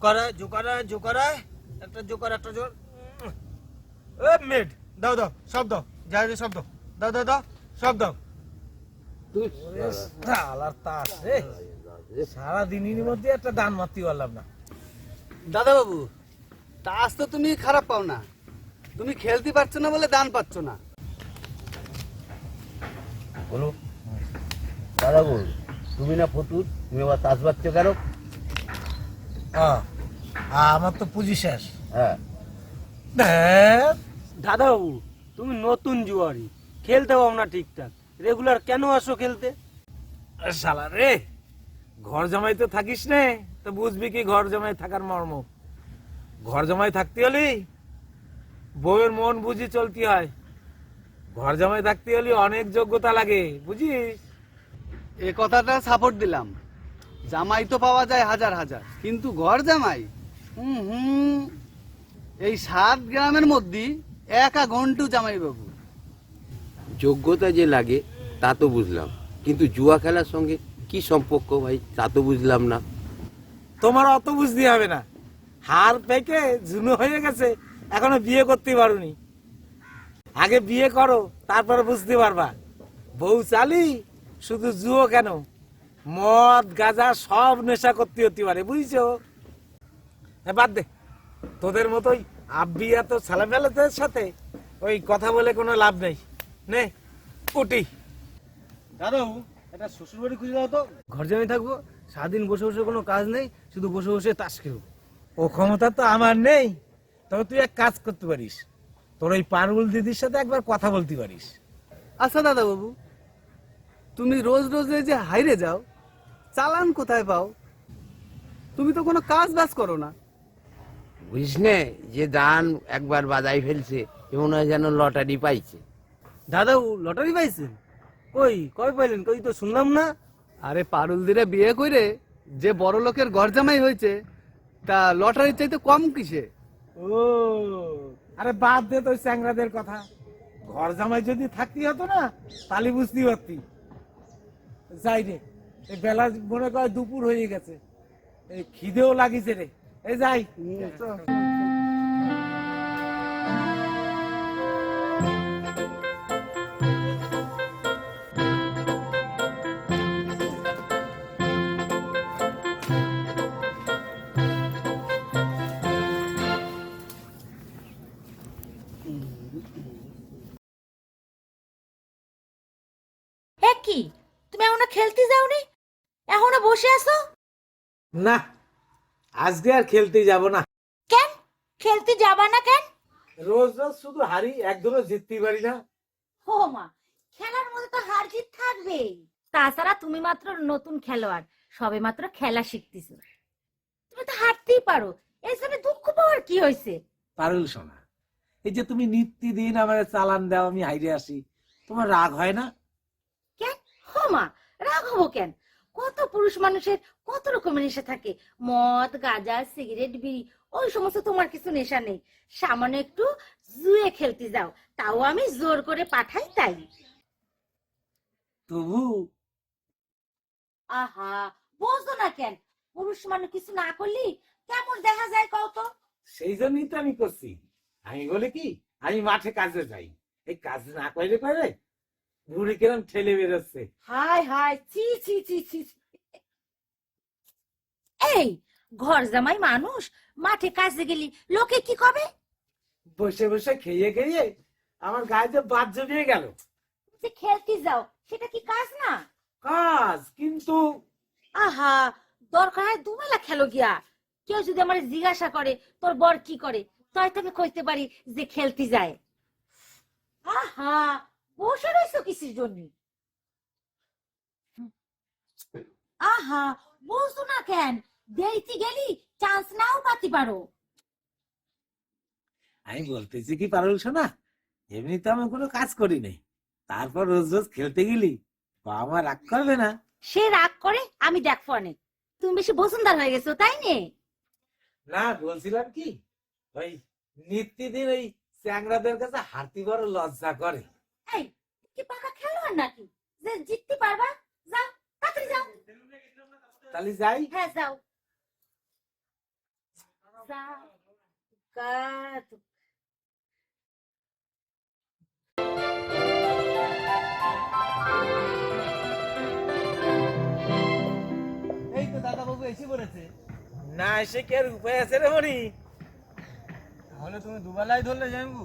জোকারায় জোকারায় জোকারায় একটা জোকার একটা জোর এ মেড দাও দাও সব দাও যাই রে সব দাও। দাও দাও দাও সব দাও। আলার তাস রে। সারা দিনের মধ্যে একটা দান মারতে পারলাম না। দাদা বাবু তাস তো তুমি খারাপ পাও না। তুমি খেলতে পারছ না বলে দান পাচ্ছ না। বলো। দাদা বল তুমি না ফতুর তুমি আবার তাস বাচ্চ কেন? আহ, আমার তো পুঁজি শেষ। হ্যাঁ। ধ্যাৎ, দাদা তুমি নতুন জুয়ারি খেলতে পাও না ঠিকঠাক। রেগুলার কেন আসো খেলতে? শালা রে ঘর জামাই তো থাকিস নে। তো বুঝবি কি ঘর জামাই থাকার মর্ম। ঘর জামাই থাকতে হলি বউয়ের মন বুঝি চলতে হয়। ঘর জামাই থাকতে হলে অনেক যোগ্যতা লাগে বুঝিস? এ কথাটা সাপোর্ট দিলাম। জামাই তো পাওয়া যায় হাজার হাজার কিন্তু ঘর জামাই হুম হুম। এই সাত গ্রামের মধ্যে একা ঘন্টু জামাই বাবু। যোগ্যতা যে লাগে তা তো বুঝলাম। কিন্তু জুয়া খেলার সঙ্গে কি সম্পর্ক ভাই তা তো বুঝলাম না। তোমার অত বুঝতে হবে না। হার পেকে ঝুনো হয়ে গেছে এখনও বিয়ে করতে পারোনি। আগে বিয়ে করো তারপরে বুঝতে পারবা। বউ চালি শুধু জুয়ো কেন? মদ গাঁজা সব নেশা করতে হতে পারে বুঝছ? এ বাদ দে। তোদের মতোই আব্বি এত ছেলেমেলাদের সাথে ওই কথা বলে কোনো লাভ নেই। নে উঠি। দাদু একটা শ্বশুর বাড়ি খুঁজে দাও তো। ঘর জামাই থাকব সারাদিন বসে বসে কোনো কাজ নেই শুধু বসে বসে তাস খেলব। ও ক্ষমতা তো আমার নেই তবে তুই এক কাজ করতে পারিস। তোর ওই পারুল দিদির সাথে একবার কথা বলতে পারিস। আচ্ছা দাদা বাবু তুমি রোজ রোজ এই যে হাইরে যাও চালান কোথায় পাও? তুমি তো কোনো কাজ বাজ করো না। বুঝিস নে যে দান একবার বাজাই ফেলছে এমন হয় যেন লটারি পাইছে। দাদা বাবু লটারি পাইছেন কই কই পাইলেন? কই তো শুনলাম না। আরে পারুল দিরে বিয়ে করে যে বড় লোকের ঘর জামাই হয়েছে তা লটারির চাইতে কম কিসে? ও আরে বাদ দে তো ওই চ্যাংরাদের কথা। ঘর জামাই যদি থাকতে হতো না তাহলে বুঝতে পারতি। যাই রে এই বেলা মনে কর দুপুর হয়ে গেছে। এই খিদেও লাগিছে রে। এই যাই। কি? তুমি এখনও খেলতে যাওনি? এখনও বসে আছো? না। আজকে আর খেলতে যাব না। কেন? খেলতে যাবা না কেন? রোজ রোজ শুধু হারি একদমও জিততে পারি না। ও মা খেলার মধ্যে তো হার জিত থাকবেই। তাছাড়া তুমি মাত্র নতুন খেলোয়াড় সবে মাত্র খেলা শিখতেছো। তুমি তো হারতেই পারো। জন্য দুঃখ পাওয়ার কি হয়েছে? পারুল সোনা এই যে তুমি নিত্যদিন আমার চালান দাও আমি হাইরে আসি। তোমার রাগ হয় না? কেন? ও মা রাগ হব কেন? কত পুরুষ মানুষের কত রকমের নেশা থাকে? মদ গাঁজা সিগারেট বিড়ি ওই সমস্ত তোমার কিছু নেশা নেই। সামান্য একটু জুয়ে খেলতে যাও তাও আমি জোর করে পাঠাই তাই। তবু আহা বুঝতো না কেন পুরুষ মানুষ কিছু না করলি কেমন দেখা যায় কত সেই জন্যই তো আমি করছি। আমি বলি কি আমি মাঠে কাজে যাই। এই কাজ না করলে পারে বুড়ি কিরম ঠেলে বেরোচ্ছে। হাই হাই ছি ছি ছি ছি। এই ঘর জামাই মানুষ মাঠে কাজে গেলি লোকে কি কবে? বসে বসে খেয়ে খেয়ে আমার গায়ে যে বাদ জমিয়ে গেল। যে খেলতে যাও সেটা কি কাজ না? কাজ কিন্তু আহা দরকার হয় দুবেলা খেলো গিয়া। কেউ যদি আমার জিজ্ঞাসা করে তোর বর কি করে? তাই তো আমি কইতে পারি যে খেলতে যায়। আহা বসে রয়েছো কিসের জন্য? আহা না কেন? দেইতে গেলি চান্স নাও পাতি পারো। আমি বলতেছি কি পারুল শোনা এমনি তো আমি কোনো কাজ করি নাই। তারপর রোজ রোজ খেলতে গেলি বাবা মা রাগ করবে না। সে রাগ করে আমি দেখব অনেক তুমি বেশি বসুন্দার হয়ে গেছো তাই নে? না বলছিলাম কি? ওই নিত্যদিন ওই চ্যাংরাদের কাছে হাতি বড় লজ্জা করে। কি পাকা খেলোয়াড় নাকি? যে জিততে পারবা যাও তাড়াতাড়ি যাও। তাহলে যাই? হ্যাঁ যাও। এই তো দাদা বাবু এসে পড়েছে। না এসে কি আর উপায় আছে রে মনি? তাহলে তুমি দুবেলাই ধরলে জানবু?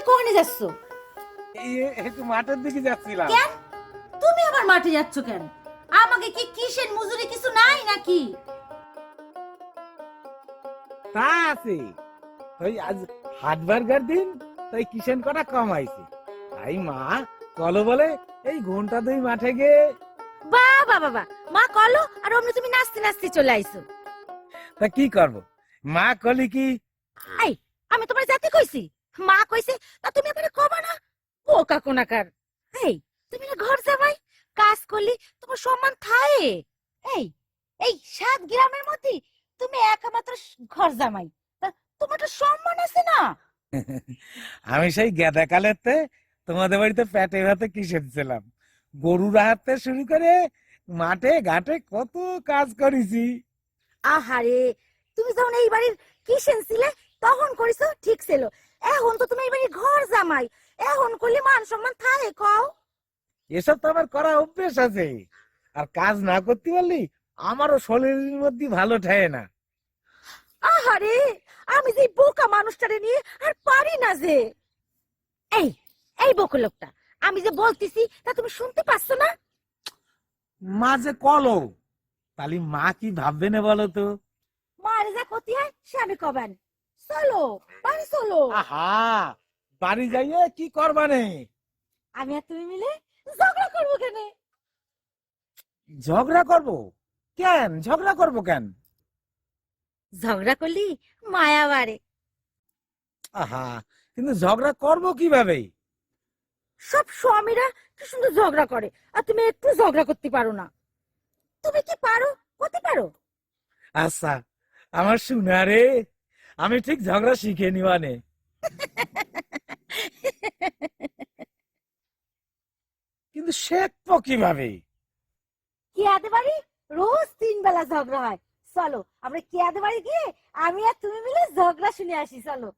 নিয়ে কখনে যাচ্ছ? এই একটু মাঠের দিকে যাচ্ছিলাম। কেন? তুমি আবার মাঠে যাচ্ছ কেন? আমাকে কি কিসের মজুরি কিছু নাই নাকি? তা আছে। ওই আজ হাট বার্গার দিন তাই কিষেন কটা কম আইছে। তাই মা কলো বলে এই ঘণ্টা দুই মাঠে গিয়ে বাবা বাবা মা কলো আর অমনি তুমি নাচতে নাচতে চলে আইছো। তা কি করব? মা কলি কি এই আমি তোমার জাতি কইছি। মা কইছে তা তুমি এবারে কবা না বোকা কোনাকার। এই তুমি না ঘর যাবাই কাজ করলি তোমার সম্মান থায়ে। এই এই সাত গ্রামের মধ্যে তুমি একমাত্র ঘর জামাই। তা তোমার তো সম্মান আছে না? আমি সেই গেদা কালেতে তোমাদের বাড়িতে পেটে ভাতে কিসের ছিলাম গরু রাহাতে শুরু করে মাঠে ঘাটে কত কাজ করেছি। আহারে তুমি যখন এই বাড়ির কিসেন ছিলে তখন করিছো ঠিক ছিল। এখন তো তুমি এই বাড়ির ঘর জামাই। এখন করলে মান সম্মান থাকে কও। এসব তো আমার করা অভ্যেস আছে। আর কাজ না করতে পারলি আমারও শরীরের মধ্যে ভালো ঠায় না। আহারে আমি যে বোকা মানুষটারে নিয়ে আর পারি না যে। এই এই বোকা লোকটা আমি যে বলতেছি তা তুমি শুনতে পাচ্ছ না? মা যে কলো তাহলে মা কি ভাববে না বলো তো? মারে যা ক্ষতি হয় সে আমি কবেন। চলো বাড়ি চলো। আহা বাড়ি যাইয়ে কি করবানে আমি আর তুমি মিলে ঝগড়া করব কেন? ঝগড়া করব? কেন? ঝগড়া করব কেন? ঝগড়া করলি মায়া বাড়ে। আহা কিন্তু ঝগড়া করব কীভাবে? সব স্বামীরা কি সুন্দর ঝগড়া করে আর তুমি একটু ঝগড়া করতে পারো না। তুমি কি পারো? করতে পারো? আচ্ছা আমার শুনা রে। আমি ঠিক ঝগড়া শিখে নিবানে কিন্তু শেখবো কীভাবে? কিয়াদে বাড়ি? রোজ তিন বেলা ঝগড়া হয়। চলো, আমরা কিয়াদে বাড়ি গিয়ে আমি আর তুমি মিলে ঝগড়া শুনে আসি, চলো।